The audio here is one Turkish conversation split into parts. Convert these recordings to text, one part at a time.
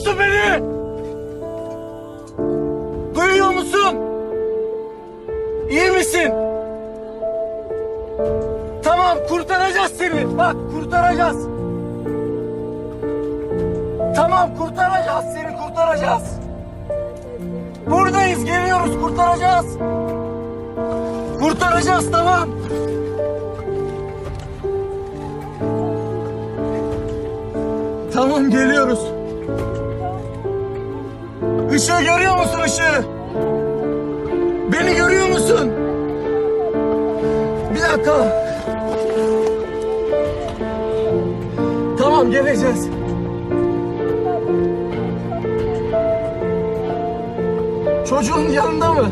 musun beni? Duyuyor musun? İyi misin? Tamam kurtaracağız seni. Bak kurtaracağız. Tamam kurtaracağız seni kurtaracağız. Buradayız geliyoruz kurtaracağız. Kurtaracağız tamam. Tamam geliyoruz. Işığı görüyor musun ışığı? Beni görüyor musun? Bir dakika. Tamam geleceğiz. Çocuğun yanında mı?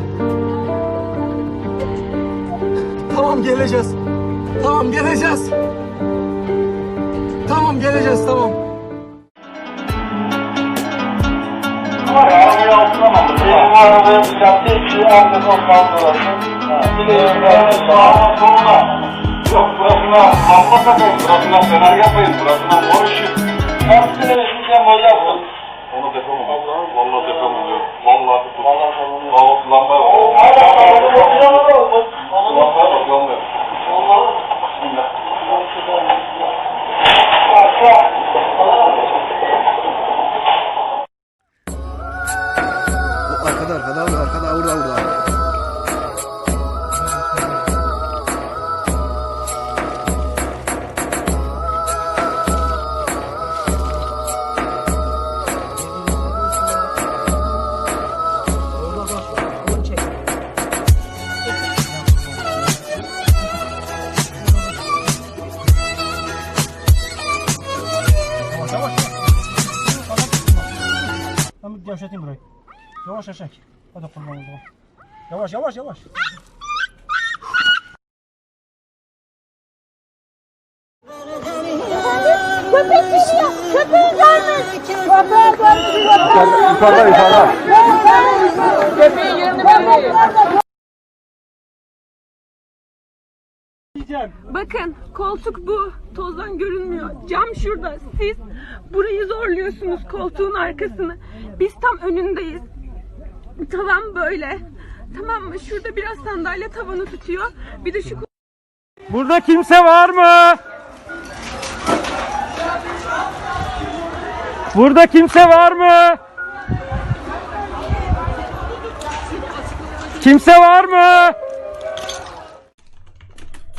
Tamam geleceğiz. Tamam geleceğiz. Tamam geleceğiz tamam. Altına aldı. Benim arabaya bıçaktı. İki arkada kaldılar. Bir de yanında sağına soluna. Yok burasına lamba takayım, burasına fener yapayım, burasına mor ışık. Hepsini eskiden böyle yaptım. Onu defam oluyor. Vallahi defam oluyor. Vallahi defam oluyor. Vallahi lambaya bak. Gevşeteyim burayı. Yavaş aşağı. Hadi kurban o zaman. Yavaş yavaş yavaş. Köpek düşüyor. Köpeği görmüş. Köpeği görmüş. Yukarıda yukarıda. Köpeği Bakın koltuk bu. Tozdan görünmüyor. Cam şurada. Siz burayı zorluyorsunuz koltuğun arkasını. Biz tam önündeyiz. Tavan böyle. Tamam mı? Şurada biraz sandalye tavanı tutuyor. Bir de şu Burada kimse var mı? Burada kimse var mı? Kimse var mı?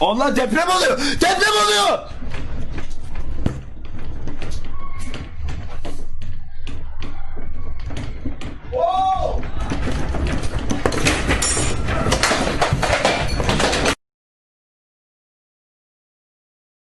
Allah deprem oluyor. Deprem oluyor.